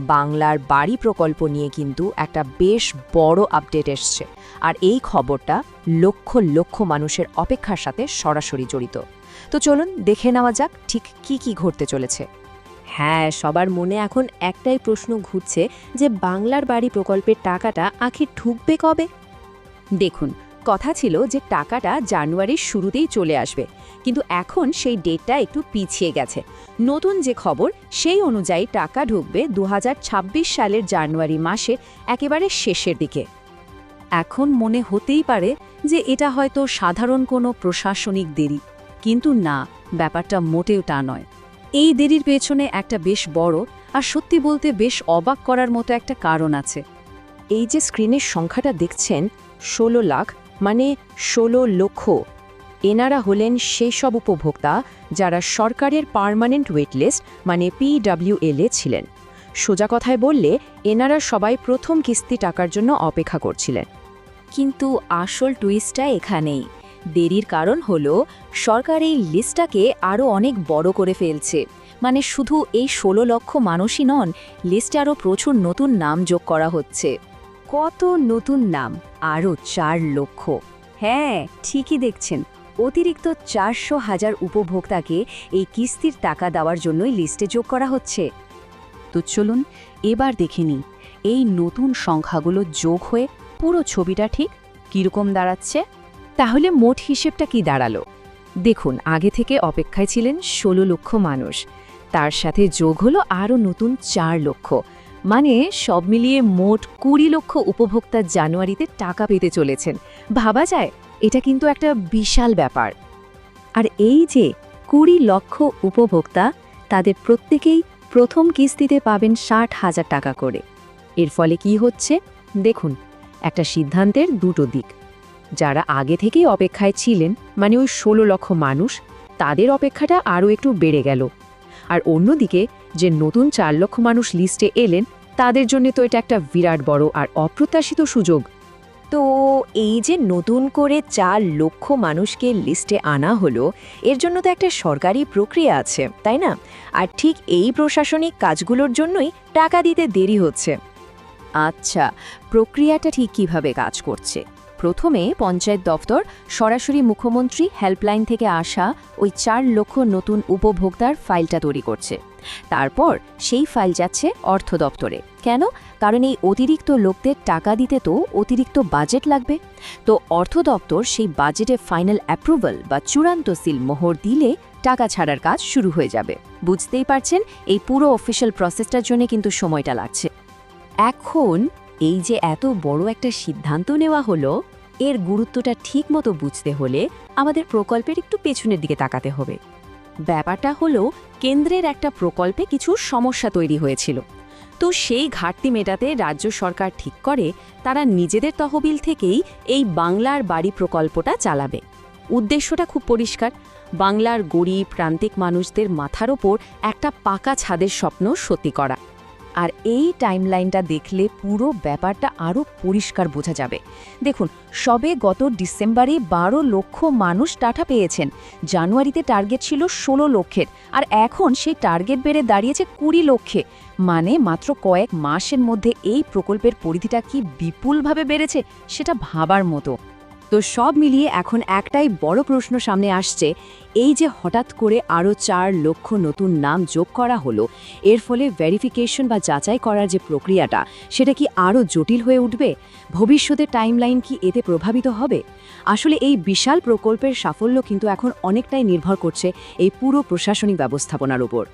বাংলার বাড়ি প্রকল্প নিয়ে কিন্তু একটা বেশ বড় আপডেট এসছে। আর এই খবরটা লক্ষ লক্ষ মানুষের অপেক্ষার সাথে সরাসরি জড়িত। তো চলুন দেখে নেওয়া যাক ঠিক কি কি ঘটতে চলেছে। হ্যাঁ সবার মনে এখন একটাই প্রশ্ন ঘুরছে যে বাংলার বাড়ি প্রকল্পের টাকাটা আখি ঢুকবে কবে? দেখুন কথা ছিল যে টাকাটা জানুয়ারির শুরুতেই চলে আসবে, কিন্তু এখন সেই ডেটটা একটু পিছিয়ে গেছে। নতুন যে খবর, সেই অনুযায়ী টাকা ঢুকবে দু হাজার ছাব্বিশ সালের জানুয়ারি মাসে একেবারে শেষের দিকে। এখন মনে হতেই পারে যে এটা হয়তো সাধারণ কোনো প্রশাসনিক দেরি, কিন্তু না, ব্যাপারটা মোটেও তা নয়। এই দেরির পেছনে একটা বেশ বড় আর সত্যি বলতে বেশ অবাক করার মতো একটা কারণ আছে। এই যে স্ক্রিনের সংখ্যাটা দেখছেন, ষোলো লাখ মানে ষোলো লক্ষ। এনারা হলেন সেই সব উপভোক্তা যারা সরকারের পার্মানেন্ট ওয়েটলিস্ট মানে পিডাব্লিউএলএ ছিলেন। সোজা কথায় বললে, এনারা সবাই প্রথম কিস্তি টাকার জন্য অপেক্ষা করছিলেন। কিন্তু আসল টুইস্টটা এখানেই। দেরির কারণ হল, সরকার এই লিস্টটাকে আরও অনেক বড় করে ফেলছে। মানে শুধু এই ষোলো লক্ষ মানুষই নন, লিস্টে আরও প্রচুর নতুন নাম যোগ করা হচ্ছে। কত নতুন নাম, আরও চার লক্ষ। হ্যাঁ ঠিকই দেখছেন। অতিরিক্ত চারশো হাজার উপভোক্তাকে এই কিস্তির টাকা দেওয়ার জন্যই লিস্টে যোগ করা হচ্ছে। তো চলুন, এবার দেখে নিই, এই নতুন সংখ্যাগুলো যোগ হয়ে পুরো ছবিটা ঠিক কীরকম দাঁড়াচ্ছে? তাহলে মোট হিসেবটা কি দাঁড়াল? দেখুন, আগে থেকে অপেক্ষায় ছিলেন ষোলো লক্ষ মানুষ। তার সাথে যোগ হলো আরও নতুন চার লক্ষ। মানে সব মিলিয়ে মোট কুড়ি লক্ষ উপভোক্তা জানুয়ারিতে টাকা পেতে চলেছেন। ভাবা যায়, এটা কিন্তু একটা বিশাল ব্যাপার। আর এই যে কুড়ি লক্ষ উপভোক্তা, তাদের প্রত্যেকেই প্রথম কিস্তিতে পাবেন ষাট হাজার টাকা করে। এর ফলে কি হচ্ছে? দেখুন, একটা সিদ্ধান্তের দুটো দিক। যারা আগে থেকেই অপেক্ষায় ছিলেন মানে ওই ষোলো লক্ষ মানুষ, তাদের অপেক্ষাটা আরও একটু বেড়ে গেল। আর অন্যদিকে যে নতুন চার লক্ষ মানুষ লিস্টে এলেন, তাদের জন্য তো এটা একটা বিরাট বড় আর অপ্রত্যাশিত সুযোগ। তো এই যে নতুন করে চার লক্ষ মানুষকে লিস্টে আনা হলো, এর জন্য তো একটা সরকারি প্রক্রিয়া আছে, তাই না? আর ঠিক এই প্রশাসনিক কাজগুলোর জন্যই টাকা দিতে দেরি হচ্ছে। আচ্ছা প্রক্রিয়াটা ঠিক কীভাবে কাজ করছে? প্রথমে পঞ্চায়েত দপ্তর সরাসরি মুখ্যমন্ত্রী হেল্পলাইন থেকে আসা ওই চার লক্ষ নতুন উপভোক্তার ফাইলটা তৈরি করছে। তারপর সেই ফাইল যাচ্ছে অর্থ দপ্তরে। কেন? কারণ এই অতিরিক্ত লোকদের টাকা দিতে তো অতিরিক্ত বাজেট লাগবে। তো অর্থ দপ্তর সেই বাজেটে ফাইনাল অ্যাপ্রুভাল বা চূড়ান্ত সিল মোহর দিলে টাকা ছাড়ার কাজ শুরু হয়ে যাবে। বুঝতেই পারছেন? এই পুরো অফিসিয়াল প্রসেসটার জন্য কিন্তু সময়টা লাগছে। এখন এই যে এত বড় একটা সিদ্ধান্ত নেওয়া হলো এর গুরুত্বটা ঠিকমতো বুঝতে হলে আমাদের প্রকল্পের একটু পেছনের দিকে তাকাতে হবে। ব্যাপারটা হলো, কেন্দ্রের একটা প্রকল্পে কিছু সমস্যা তৈরি হয়েছিল। তো সেই ঘাটতি মেটাতে রাজ্য সরকার ঠিক করে, তারা নিজেদের তহবিল থেকেই এই বাংলার বাড়ি প্রকল্পটা চালাবে। উদ্দেশ্যটা খুব পরিষ্কার। বাংলার গরিব, প্রান্তিক মানুষদের মাথার ওপর একটা পাকা ছাদের স্বপ্ন সত্যি করা। আর এই টাইমলাইনটা দেখলে পুরো ব্যাপারটা আরও পরিষ্কার বোঝা যাবে। দেখুন, সবে গত ডিসেম্বরে বারো লক্ষ মানুষ টাটা পেয়েছেন। জানুয়ারিতে টার্গেট ছিল ষোলো লক্ষের, আর এখন সেই টার্গেট বেড়ে দাঁড়িয়েছে কুড়ি লক্ষে। মানে মাত্র কয়েক মাসের মধ্যে এই প্রকল্পের পরিধিটা কি বিপুলভাবে বেড়েছে, সেটা ভাবার মতো। তো সব মিলিয়ে এখন একটাই বড় প্রশ্ন সামনে আসছে, এই যে হঠাৎ করে আরও চার লক্ষ নতুন নাম যোগ করা হলো, এর ফলে ভেরিফিকেশন বা যাচাই করার যে প্রক্রিয়াটা, সেটা কি আরও জটিল হয়ে উঠবে? ভবিষ্যতে টাইমলাইন কি এতে প্রভাবিত হবে? আসলে এই বিশাল প্রকল্পের সাফল্য কিন্তু এখন অনেকটাই নির্ভর করছে এই পুরো প্রশাসনিক ব্যবস্থাপনার উপর।